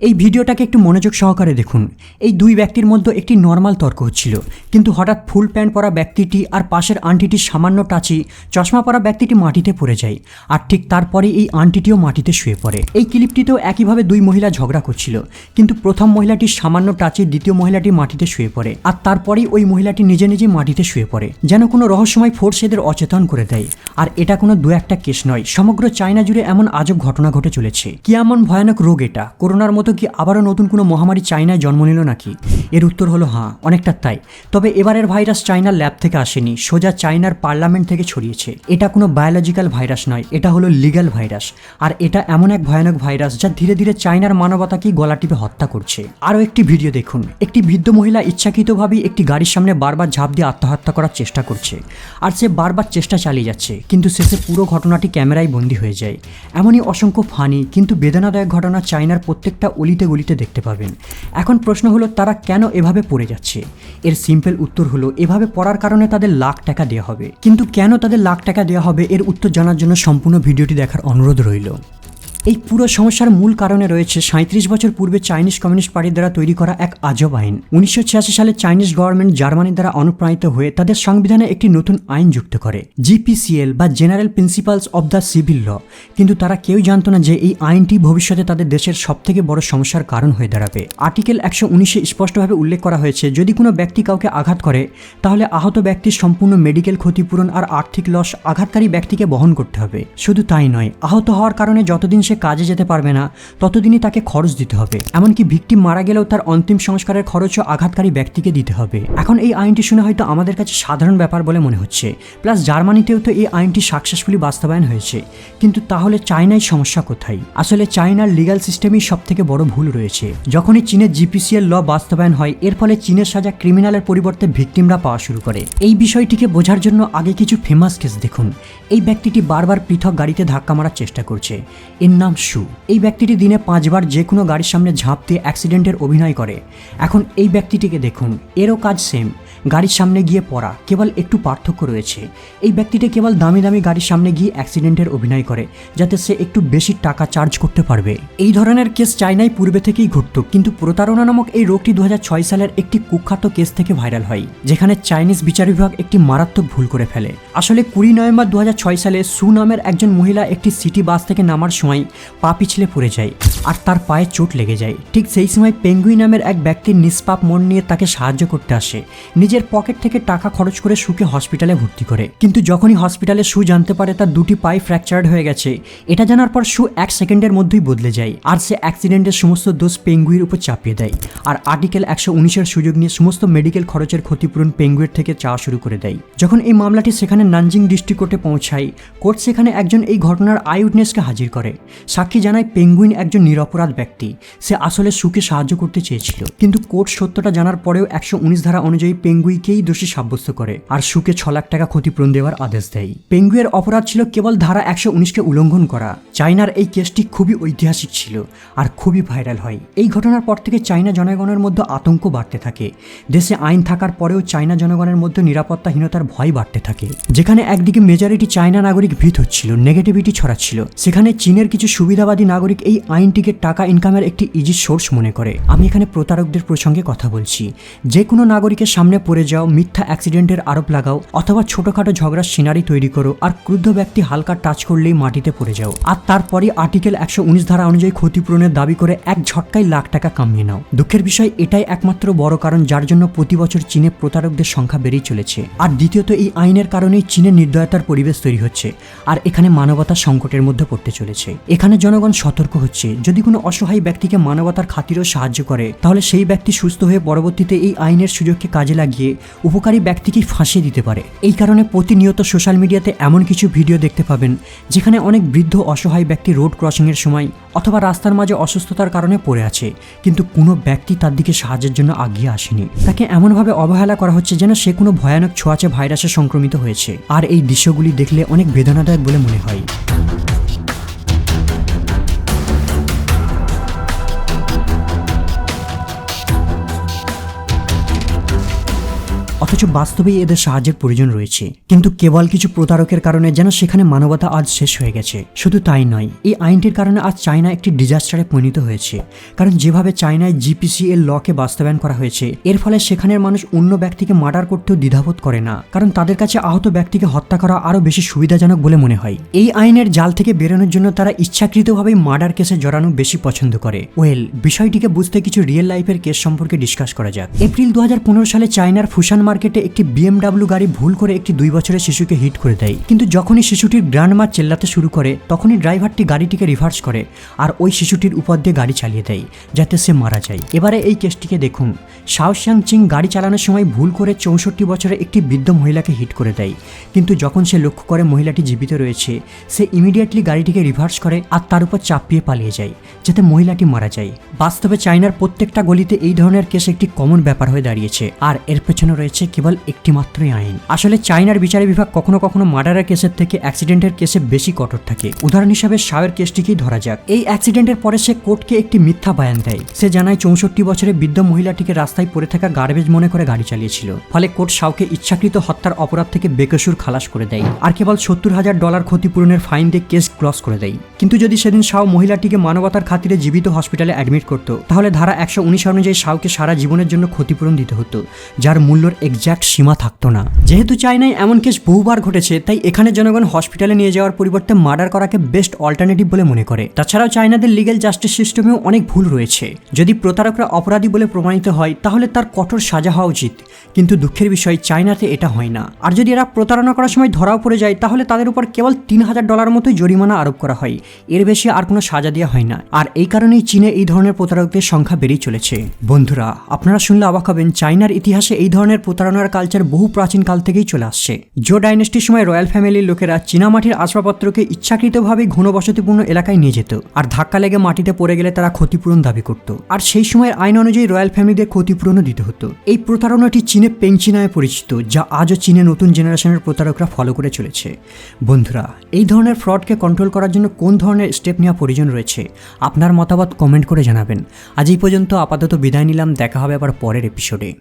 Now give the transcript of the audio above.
এই ভিডিওটাকে একটু মনোযোগ সহকারে দেখুন। এই দুই ব্যক্তির মধ্যে একটি নর্মাল তর্ক হচ্ছিল। কিন্তু হঠাৎ ফুল প্যান্ট পরা ব্যক্তিটি আর পাশের আন্টিটির সামান্য টাচি চশমা পরা ব্যক্তিটি মাটিতে পড়ে যায়। আর ঠিক তারপরে এই আন্টিটিও মাটিতে শুয়ে পড়ে। এই ক্লিপটিতেও একইভাবে দুই মহিলা ঝগড়া করছিল। কিন্তু প্রথম মহিলাটির সামান্য টাচে দ্বিতীয় মহিলাটি মাটিতে শুয়ে পড়ে। আর তারপরেই ওই মহিলাটি নিজে নিজে মাটিতে শুয়ে পড়ে। যেন কোনো রহস্যময় ফোর্স এদের অচেতন করে দেয়। আর এটা কোনো দু একটা কেস নয়। সমগ্র চায়না জুড়ে এমন আজব ঘটনা ঘটে চলেছে। কি এমন ভয়ানক রোগ এটা। করোনার কি আবারও নতুন কোনো মহামারী চায়নায় জন্ম নিল নাকি? এর উত্তর হলো হ্যাঁ অনেকটা তাই। তবে এবারের ভাইরাস চায়নার ল্যাব থেকে আসেনি, সোজা চায়নার পার্লামেন্ট থেকে ছড়িয়েছে। এটা কোনো বায়োলজিক্যাল ভাইরাস নয়, এটা হলো লিগ্যাল ভাইরাস। আর এটা এমন এক ভয়ানক ভাইরাস যা ধীরে ধীরে চায়নার মানবতাকে গলা টিপে হত্যা করছে। আরও একটি ভিডিও দেখুন। একটি বৃদ্ধ মহিলা ইচ্ছাকৃতভাবেই একটি গাড়ির সামনে বারবার ঝাঁপ দিয়ে আত্মহত্যা করার চেষ্টা করছে। আর সে বারবার চেষ্টা চালিয়ে যাচ্ছে, কিন্তু শেষে পুরো ঘটনাটি ক্যামেরায় বন্দী হয়ে যায়। এমনই অসংখ্য ফানি, কিন্তু বেদনাদায়ক ঘটনা চায়নার প্রত্যেকটা অলিতে গলিতে দেখতে পাবেন। এখন প্রশ্ন হলো, তারা কেন এভাবে পড়ে যাচ্ছে? এর সিম্পল উত্তর হলো, এভাবে পড়ার কারণে তাদের লাখ টাকা দেওয়া হবে। কিন্তু কেন তাদের লাখ টাকা দেওয়া হবে? এর উত্তর জানার জন্য সম্পূর্ণ ভিডিওটি দেখার অনুরোধ রইল। এই পুরো সমস্যার মূল কারণে রয়েছে সাঁত্রিশ বছর পূর্বে চাইনিজ কমিউনিস্ট পার্টির দ্বারা তৈরি করা এক আজব আইন। উনিশশো ছিয়াশি সালে চাইনিজ গভর্নমেন্ট জার্মানির দ্বারা অনুপ্রাণিত হয়ে তাদের সংবিধানে একটি নতুন আইন যুক্ত করে, জিপিসিএল বা general principles of the civil law. কিন্তু তারা কেউ জানত না যে এই আইনটি ভবিষ্যতে তাদের দেশের সবথেকে বড় সমস্যার কারণ হয়ে দাঁড়াবে। আর্টিকেল একশো উনিশে স্পষ্টভাবে উল্লেখ করা হয়েছে, যদি কোনো ব্যক্তি কাউকে আঘাত করে, তাহলে আহত ব্যক্তির সম্পূর্ণ মেডিকেল ক্ষতিপূরণ আর আর্থিক লস আঘাতকারী ব্যক্তিকে বহন করতে হবে। শুধু তাই নয়, আহত হওয়ার কারণে যতদিন সে কাজে যেতে পারবে না, ততদিনই তাকে খরচ দিতে হবে। এমনকি ভিকটিম মারা গেলেও তার অন্তিম সংস্কারের খরচও আঘাতকারী ব্যক্তিকে দিতে হবে। এখন এই আইনটি শুনে হয়তো আমাদের কাছে সাধারণ ব্যাপার বলে মনে হচ্ছে। প্লাস জার্মানিতেও তো এই আইনটি সাকসেসফুলি বাস্তবায়ন হয়েছে। কিন্তু তাহলে চায়নায় সমস্যা কোথায়? আসলে চায়নার লিগাল সিস্টেমই সব থেকে বড় ভুল রয়েছে। যখনই চীনের জিপিসিএল ল বাস্তবায়ন হয়, এর ফলে চীনের সাজা ক্রিমিনালের পরিবর্তে ভিকটিমরা পাওয়া শুরু করে। এই বিষয়টিকে বোঝার জন্য আগে কিছু ফেমাস কেস দেখুন। এই ব্যক্তিটি বারবার পৃথক গাড়িতে ধাক্কা মারার চেষ্টা করছে। এর নাম শু এই ব্যক্তিটি দিনে পাঁচবার যে কোনো গাড়ির সামনে ঝাঁপ দিয়ে অ্যাক্সিডেন্টের অভিনয় করে। এখন এই ব্যক্তিটিকে দেখুন, এরও কাজ সেম গাড়ির সামনে গিয়ে পড়া, কেবল একটু পার্থক্য রয়েছে। এই ব্যক্তিটি কেবল দামি দামি গাড়ির সামনে গিয়ে অ্যাক্সিডেন্টের অভিনয় করে, যাতে সে একটু বেশি টাকা চার্জ করতে পারবে। এই ধরনের কেস চায়নায় পূর্বে থেকেই ঘটত কিন্তু প্রতারণা নামক এই রোগটি দু হাজার ছয় সালের একটি কুখ্যাত কেস থেকে ভাইরাল হয়, যেখানে চাইনিজ বিচার বিভাগ একটি মারাত্মক ভুল করে ফেলে। আসলে কুড়ি নভেম্বর দু হাজার ছয় সালে সু নামের একজন মহিলা একটি সিটি বাস থেকে নামার সময় পা পিছলে পড়ে যায় আর তার পায়ে চোট লেগে যায়। ঠিক সেই সময় পেঙ্গুই নামের এক ব্যক্তির নিষ্পাপ মন নিয়ে তাকে সাহায্য করতে আসে। নিজের পকেট থেকে টাকা খরচ করে সুকে হসপিটালে ভর্তি করে। কিন্তু যখনই হসপিটালে সু জানতে পারে তার দুটি পায়ে ফ্র্যাকচার্ড হয়ে গেছে, এটা জানার পর সু এক সেকেন্ডের মধ্যেই বদলে যায় আর সে অ্যাক্সিডেন্টের সমস্ত দোষ পেঙ্গুইর উপর চাপিয়ে দেয়। আর আর্টিকেল একশো উনিশের সুযোগ নিয়ে সমস্ত মেডিকেল খরচের ক্ষতিপূরণ পেঙ্গুয়ের থেকে চাওয়া শুরু করে দেয়। যখন এই মামলাটি সেখানে নানজিং ডিস্ট্রিক্ট কোর্টে পৌঁছায় কোর্ট সেখানে একজন এই ঘটনার আই উইটনেসকে হাজির করে। সাক্ষী জানায় পেঙ্গুইন একজন নিরপরাধ ব্যক্তি। সে আসলে সুকে সাহায্য করতে চেয়েছিল। কিন্তু কোর্ট সত্যটা জানার পরেও একশো উনিশ ধারা অনুযায়ী পেঙ্গুইকেই দোষী সাব্যস্ত করে আর সুকে ছ লাখ টাকা ক্ষতিপূরণ দেওয়ার আদেশ দেয়। পেঙ্গুয়ের অপরাধ ছিল কেবল ধারা একশো উনিশকে উল্লঙ্ঘন করা। চায়নার এই কেসটি খুবই ঐতিহাসিক ছিল আর খুবই ভাইরাল হয়। এই ঘটনার পর থেকে চায়না জনগণের মধ্যে আতঙ্ক বাড়তে থাকে। দেশে আইন থাকার পরেও চায়না জনগণের মধ্যে নিরাপত্তাহীনতার ভয় বাড়তে থাকে। যেখানে একদিকে মেজরিটি চায়না নাগরিক ভীত হচ্ছিল নেগেটিভিটি ছড়াচ্ছিল। সেখানে চীনের কিছু সুবিধাবাদী নাগরিক এই আইনটিকে টাকা ইনকামের একটি ইজি সোর্স মনে করে। আমি এখানে প্রতারকদের প্রসঙ্গে কথা বলছি। যে কোনো নাগরিকের সামনে পড়ে যাও, মিথ্যা অ্যাক্সিডেন্টের আরোপ লাগাও, অথবা ছোটখাটো ঝগড়ার সিনারি তৈরি করো, আর ক্রুদ্ধ ব্যক্তি হালকা টাচ করলেই মাটিতে পড়ে যাও। আর তারপরে আর্টিকেল একশো উনিশ ধারা অনুযায়ী ক্ষতিপূরণের দাবি করে এক ঝটকায় লাখ টাকা কামিয়ে নাও। দুঃখের বিষয়, এটাই একমাত্র বড় কারণ যার জন্য প্রতি বছর চীনে প্রতারকদের সংখ্যা বেড়েই চলেছে। আর দ্বিতীয়ত, এই আইনের কারণেই চীনের নির্দয়তার পরিবেশ তৈরি হচ্ছে, আর এখানে মানবতা সংকটের মধ্যে পড়তে চলেছে। এখানে জনগণ সতর্ক হচ্ছে। যদি কোনো অসহায় ব্যক্তিকে মানবতার খাতিরেও সাহায্য করে, তাহলে সেই ব্যক্তি সুস্থ হয়ে পরবর্তীতে এই আইনের সুযোগকে কাজে লাগিয়ে উপকারী ব্যক্তিকে ফাঁসিয়ে দিতে পারে। এই কারণে প্রতিনিয়ত সোশ্যাল মিডিয়াতে এমন কিছু ভিডিও দেখতে পাবেন, যেখানে অনেক বৃদ্ধ অসহায় ব্যক্তি রোড ক্রসিংয়ের সময় অথবা রাস্তার মাঝে অসুস্থতার কারণে পড়ে আছে, কিন্তু কোনো ব্যক্তি তার দিকে সাহায্যের জন্য আগিয়ে আসেনি। তাকে এমনভাবে অবহেলা করা হচ্ছে যেন সে কোনো ভয়ানক ছোঁয়াচে ভাইরাসে সংক্রমিত হয়েছে। আর এই দৃশ্যগুলি দেখলে অনেক বেদনাদায়ক বলে মনে হয়। অথচ বাস্তবেই এদের সাহায্যের প্রয়োজন রয়েছে। কিন্তু কেবল কিছু প্রতারকের কারণে যেন সেখানে মানবতা আজ শেষ হয়ে গেছে। শুধু তাই নয়, এই আইনটির কারণে আজ চায়না একটি ডিজাস্টারে পরিণত হয়েছে। কারণ যেভাবে চায়নায় জিপিসি এর লকে বাস্তবায়ন করা হয়েছে, এর ফলে সেখানের মানুষ অন্য ব্যক্তিকে মার্ডার করতেও দ্বিধাবোধ করে না। কারণ তাদের কাছে আহত ব্যক্তিকে হত্যা করা আরও বেশি সুবিধাজনক বলে মনে হয়। এই আইনের জাল থেকে বেরোনোর জন্য তারা ইচ্ছাকৃতভাবেই মার্ডার কেসে জড়ানো বেশি পছন্দ করে। ওয়েল, বিষয়টিকে বুঝতে কিছু রিয়েল লাইফের কেস সম্পর্কে ডিসকাস করা যাক। এপ্রিল দু হাজার পনেরো সালে চায়নার ফুসান মার্কেটে একটি বিএমডাব্লিউ গাড়ি ভুল করে একটি দুই বছরের শিশুকে হিট করে দেয়। কিন্তু যখনই শিশুটির গ্র্যান্ডমা চেল্লাতে শুরু করে, তখনই ড্রাইভারটি গাড়িটিকে রিভার্স করে আর ওই শিশুটির উপর দিয়ে গাড়ি চালিয়ে দেয়, যাতে সে মারা যায়। এবারে এই কেসটিকে দেখুন। শাওশিয়াং চিং গাড়ি চালানোর সময় ভুল করে চৌষট্টি বছরের একটি বৃদ্ধ মহিলাকে হিট করে দেয়। কিন্তু যখন সে লক্ষ্য করে মহিলাটি জীবিত রয়েছে, সে ইমিডিয়েটলি গাড়িটিকে রিভার্স করে আর তার উপর চাপিয়ে পালিয়ে যায়, যাতে মহিলাটি মারা যায়। বাস্তবে চায়নার প্রত্যেকটা গলিতে এই ধরনের কেস একটি কমন ব্যাপার হয়ে দাঁড়িয়েছে। আর এর পেছনে রয়েছে কেবল একটি মাত্রই আইন। আসলে চায়নার বিচার বিভাগ কখনো কখনো মার্ডারের কেসের থেকে অ্যাক্সিডেন্টের কেসে বেশি কঠোর থাকে। উদাহরণ হিসাবে শাওয়ের কেসটিকেই ধরা যাক। এই অ্যাক্সিডেন্টের পরে সে কোর্টকে একটি মিথ্যা বয়ান দেয়। সে জানায় চৌষট্টি বছরে বৃদ্ধ মহিলাটিকে রাস্তায় পড়ে থাকা গার্বেজ মনে করে গাড়ি চালিয়েছিল। ফলে কোর্ট শাওকে ইচ্ছাকৃত হত্যার অপরাধ থেকে বেকসুর খালাস করে দেয় আর কেবল সত্তর হাজার ডলার ক্ষতিপূরণের ফাইন দিয়ে কেস ক্লস করে দেয়। কিন্তু যদি সেদিন শাও মহিলাটিকে মানবতার খাতিরে জীবিত হসপিটালে অ্যাডমিট করত, তাহলে ধারা একশো উনিশ অনুযায়ী শাওকে সারা জীবনের জন্য ক্ষতিপূরণ দিতে হতো, যার মূল্যর এক্স্যাক্ট সীমা থাকতো না। যেহেতু চায়নায় এমন কেস বহুবার ঘটেছে, তাই এখানে জনগণ হসপিটালে নিয়ে যাওয়ার পরিবর্তে মার্ডার করাকে বেস্ট অল্টারনেটিভ বলে মনে করে। তাছাড়াও চায়নাদের লিগেল জাস্টিস সিস্টেমেও অনেক ভুল রয়েছে। যদি প্রতারকরা অপরাধী বলে প্রমাণিত হয়, তাহলে তার কঠোর সাজা হওয়া উচিত। কিন্তু দুঃখের বিষয়, চায়নাতে এটা হয় না। আর যদি এরা প্রতারণা করার সময় ধরাও পড়ে যায়, তাহলে তাদের উপর কেবল তিন হাজার ডলার মতোই জরিমানা আরোপ করা হয়। এর বেশি আর কোনো সাজা দেওয়া হয় না। আর এই কারণেই চীনে এই ধরনের প্রতারকদের সংখ্যা বেড়েই চলেছে। বন্ধুরা, আপনারা শুনলে অবাক হবেন, চায়নার ইতিহাসে এই ধরনের প্রতারণার কালচার বহু প্রাচীন কাল থেকেই চলে আসছে। জো ডাইনেস্টির সময় রয়্যাল ফ্যামিলির লোকেরা চীনামাটির আসবাবপত্রকে ইচ্ছাকৃতভাবে ঘনবসতিপূর্ণ এলাকায় নিয়ে যেত। আর ধাক্কা লেগে মাটিতে পড়ে গেলে তারা ক্ষতিপূরণ দাবি করত। আর সেই সময়ের আইন অনুযায়ী রয়্যাল ফ্যামিলিদের ক্ষতিপূরণও দিতে হতো। এই প্রতারণাটি চীনে পেংচি নামে পরিচিত, যা আজও চীনে নতুন জেনারেশনের প্রতারকরা ফলো করে চলেছে। বন্ধুরা, এই ধরনের ফ্রডকে কন্ট্রোল করার জন্য কোন ধরনের স্টেপ নেওয়া প্রয়োজন রয়েছে, আপনার মতামত কমেন্ট করে জানাবেন। আজ এই পর্যন্ত আপাতত বিদায় নিলাম, দেখা হবে আবার পরের এপিসোডে